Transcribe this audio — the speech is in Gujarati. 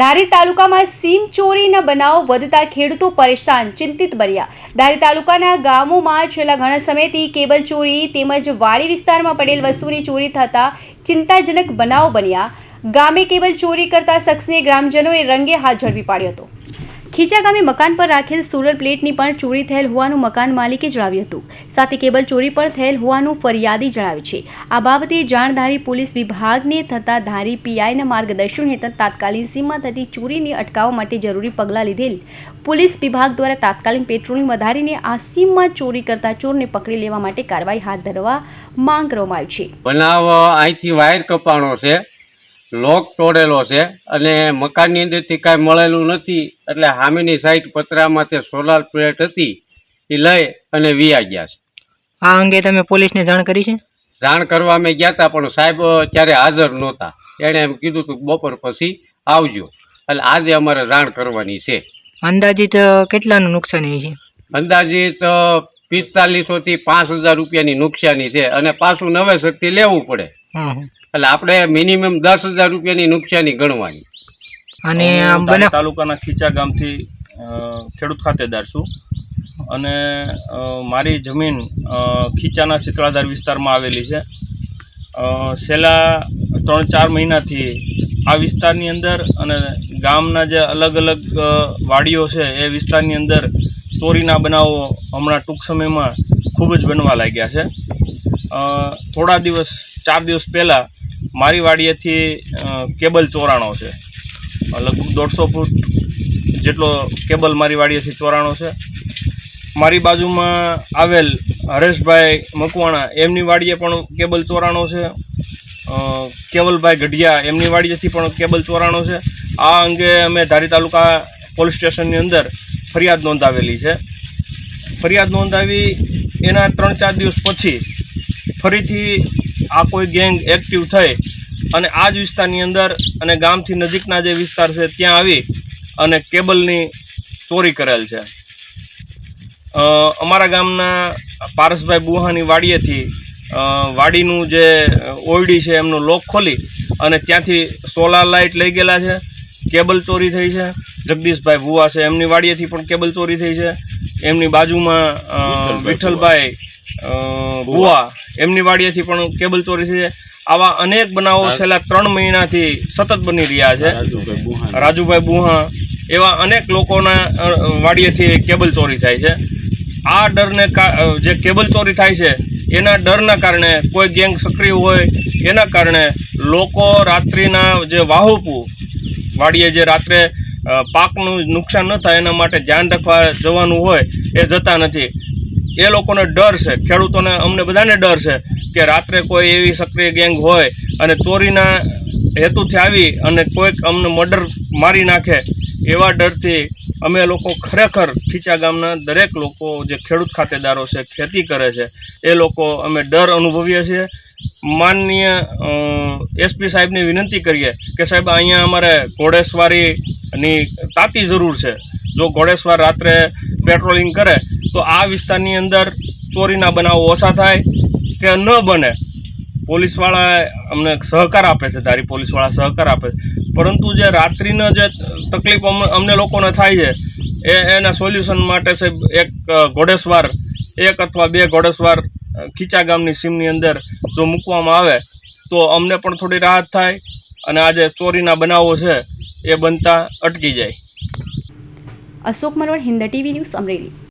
ધારી તાલુકામાં સીમ ચોરીના બનાવો વધતા ખેડૂતો પરેશાન, ચિંતિત બન્યા. ધારી તાલુકાના ગામોમાં છેલ્લા ઘણા સમયથી કેબલ ચોરી તેમજ વાડી વિસ્તારમાં પડેલ વસ્તુની ચોરી થતા ચિંતાજનક બનાવો બન્યા. ગામે કેબલ ચોરી કરતા શખ્સને ગ્રામજનોએ રંગે હાથ ઝડપી પાડ્યો હતો. ખીચા ગામે મકાન પર રાખેલ સોલર પ્લેટની પણ ચોરી થયેલ હોવાનું મકાન માલિકે જણાવ્યું હતું. સાથે કેબલ ચોરી પણ થયેલ હોવાનું ફરિયાદી જણાવ્યું છે. આ બાબતે જાણધારી પોલીસ વિભાગને થતા ધારી પીઆઈના માર્ગદર્શન હેઠળ તાત્કાલિક સીમમાં થતી ચોરીને અટકાવવા માટે જરૂરી પગલાં લીધેલ. પોલીસ વિભાગ દ્વારા તાત્કાલિક પેટ્રોલિંગ વધારીને આ સીમમાં ચોરી કરતા ચોરને પકડી લેવા માટે કાર્યવાહી હાથ ધરવા માંગ કરવામાં આવી છે. બનાવ અહીંથી વાયર કપાણો છે. લોક તોડેલો છે અને મકાનની અંદરથી કાંઈ મળેલું નથી. એટલે સામેની સાઈડ પતરામાં તે સોલાર પ્લેટ હતી એ લઈ અને વિયા ગયા છે. આ અંગે તમે પોલીસને જાણ કરી છે? જાણ કરવા અમે ગયા હતા પણ સાહેબ ત્યારે હાજર નહોતા. એણે એમ કીધું હતું બપોર પછી આવજો. એટલે આજે અમારે જાણ કરવાની છે. અંદાજિત કેટલાનું નુકસાની છે? અંદાજિત પિસ્તાલીસોથી પાંચ હજાર રૂપિયાની નુકસાની છે અને પાછું નવેસરથી લેવું પડે. એટલે આપણે મિનિમમ દસ હજાર રૂપિયાની નુકસાની ગણવાની. અને ધારી તાલુકાના ખીચા ગામથી ખેડૂત ખાતેદાર છું. અને મારી જમીન ખીચાના શીતળાધાર વિસ્તારમાં આવેલી છે. છેલ્લા ત્રણ ચાર મહિનાથી આ વિસ્તારની અંદર અને ગામના જે અલગ અલગ વાડીઓ છે એ વિસ્તારની અંદર ચોરીના બનાવો હમણાં ટૂંક સમયમાં ખૂબ જ બનવા લાગ્યા છે. થોડા દિવસ ચાર દિવસ પહેલાં મારી વાડીએથી કેબલ ચોરાણો છે. લગભગ દોઢસો ફૂટ જેટલો કેબલ મારી વાડીએથી ચોરાણો છે. મારી બાજુમાં આવેલ હરેશભાઈ મકવાણા, એમની વાડીએ પણ કેબલ ચોરાણો છે. કેવલભાઈ ગઢિયા, એમની વાડીએથી પણ કેબલ ચોરાણો છે. આ અંગે અમે ધારી તાલુકા પોલીસ સ્ટેશનની અંદર ફરિયાદ નોંધાવેલી છે. ફરિયાદ નોંધાવી એના ત્રણ ચાર દિવસ પછી ફરીથી આ કોઈ ગેંગ એક્ટિવ થઈ અને આ જ વિસ્તારની અંદર અને ગામથી નજીકના જે વિસ્તાર છે ત્યાં આવી અને કેબલની ચોરી કરેલ છે. અમારા ગામના પારસભાઈ બુહાની વાડીએથી વાડીનું જે ઓરડી છે એમનું લોક ખોલી અને ત્યાંથી સોલાર લાઇટ લઈ ગયેલા છે કેબલ ચોરી થઈ છે. જગદીશભાઈ ભુવા છે એમની વાડીએથી પણ કેબલ ચોરી થઈ છે. એમની બાજુમાં વિઠ્ઠલભાઈ ભુવા. એમની વાડીએથી પણ કેબલ ચોરી છે આવા અનેક બનાવો છેલ્લા ત્રણ મહિનાથી સતત બની રહ્યા છે. રાજુભાઈ બુહા એવા અનેક લોકોના વાડીએથી કેબલ ચોરી થાય છે. આ ડરને જે કેબલ ચોરી થાય છે એના ડરના કારણે કોઈ ગેંગ સક્રિય હોય એના કારણે લોકો રાત્રિના જે વાહુપુ વાડીએ જે રાત્રે પાકનું નુકસાન ન થાય એના માટે ધ્યાન રાખવા જવાનું હોય એ જતા નથી. એ લોકોને ડર છે. ખેડૂતોને અમને બધાને ડર છે કે રાત્રે કોઈ એવી સક્રિય ગેંગ હોય અને ચોરીના હેતુથી આવી અને કોઈક અમને મર્ડર મારી નાખે એવા ડરથી અમે લોકો ખરેખર ખીચા ગામના દરેક લોકો જે ખેડૂત ખાતેદારો છે, ખેતી કરે છે, એ લોકો અમે ડર અનુભવીએ છીએ. માનનીય એસપી સાહેબને વિનંતી કરીએ કે સાહેબ અહીંયા અમારે ઘોડેસવારીની તાતી જરૂર છે. જો ઘોડેસવાર રાત્રે પેટ્રોલિંગ કરે, તો આ વિસ્તારની અંદર ચોરીના બનાવો ઓછા થાય કે ન બને? પોલીસવાળા અમને સહકાર આપે છે, ધારી પોલીસવાળા સહકાર આપે છે. પરંતુ જે રાત્રિનો જે તકલીફ અમ- અમને લોકોને થાય છે, એ એના સોલ્યુશન માટે સાહેબ એક ઘોડેસવાર, એક અથવા બે ઘોડેસવાર ખીચા ગામની સીમની અંદર જો મૂકવામાં આવે, તો અમને પણ થોડી રાહત થાય અને આ જે ચોરીના બનાવો છે, એ બનતા અટકી જાય. Ashok Marvad Hind TV news Amreli.